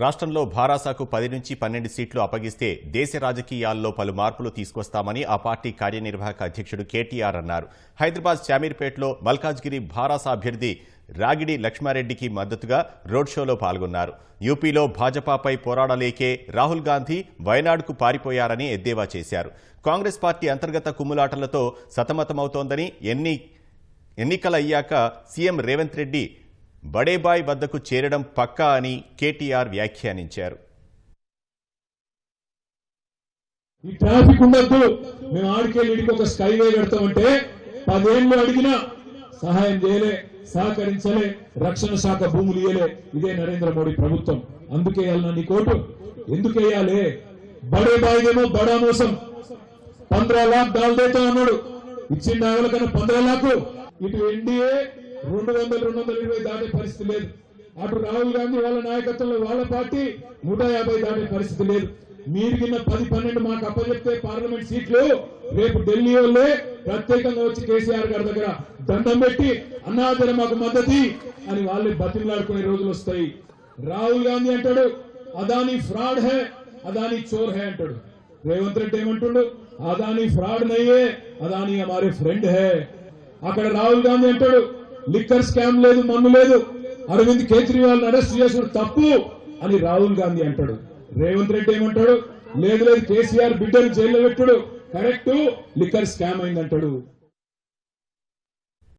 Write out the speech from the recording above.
రాష్ట్రంలో భారాసాకు పది నుంచి పన్నెండు సీట్లు అప్పగిస్తే దేశ రాజకీయాల్లో పలు మార్పులు తీసుకొస్తామని ఆ పార్టీ కార్యనిర్వాహక అధ్యక్షుడు కేటీఆర్ అన్నారు. హైదరాబాద్ శామీర్పేటలో మల్కాజ్గిరి భారాసా అభ్యర్థి రాగిడి లక్ష్మారెడ్డికి మద్దతుగా రోడ్ షోలో పాల్గొన్నారు. యూపీలో భాజపాపై పోరాడలేకే రాహుల్ గాంధీ వయనాడుకు పారిపోయారని ఎద్దేవా చేశారు. కాంగ్రెస్ పార్టీ అంతర్గత కుమ్ములాటలతో సతమతమవుతోందని ఎన్ని ఎన్నికలయ్యాక సీఎం రేవంత్ రెడ్డి బడేబాయ్ వద్దకు చేరడం పక్కా అని కేటీఆర్ వ్యాఖ్యానించారు. ఈ ట్రాఫిక్ ఉండద్దు. మేము ఆడికేళ్ళకి ఒక స్కైవే పెడతామంటే పదేళ్ళు అడిగినా సహాయం చేయలే సహకరించలే రక్షణ శాఖ భూములు ఇయ్యలే. ఇదే నరేంద్ర మోడీ ప్రభుత్వం. అందుకే వేయాలన్నా నీ కోటు ఎందుకేయాలి బడే బాయిదేమో బడా మోసం. పంద్రా లాక్ దాల్దేతో ఉన్నాడు. ఇచ్చిన నాగల కన్నా పంద్రా లాక్. ఇటు ఎన్డీఏ రెండు వందల రెండు వందల ఇరవై దాటే పరిస్థితి లేదు. అటు రాహుల్ గాంధీ వాళ్ళ నాయకత్వంలో వాళ్ళ పార్టీ నూట యాభై దాటే పరిస్థితి లేదు. మీరు కింద పది పన్నెండు మాకు అప్పచెప్తే పార్లమెంట్ సీట్లు రేపు ఢిల్లీ వాళ్ళే ప్రత్యేకంగా వచ్చి కేసీఆర్ గారి దగ్గర దండం పెట్టి అన్నాదర మాకు మద్దతి అని వాళ్ళే బతిమలాడుకునే రోజులు వస్తాయి. రాహుల్ గాంధీ అంటాడు అదాని ఫ్రాడ్ హే అదాని చోర్ హే అంటాడు. రేవంత్ రెడ్డి ఏమంటాడు అదాని ఫ్రాడ్ నయ్యే అదాని హమారే ఫ్రెండ్ హే. అక్కడ రాహుల్ గాంధీ అంటాడు లిక్కర్ స్కామ్ లేదు మన్ను లేదు. అరవింద్ కేజ్రీవాల్ అరెస్ట్ చేసిన తప్పు అని రాహుల్ గాంధీ అంటాడు. రేవంత్ రెడ్డి ఏమంటాడు? లేదు లేదు కేసీఆర్ బిడ్డను జైల్లో పెట్టుడు. Correct liquor scam అయిందంటాడు.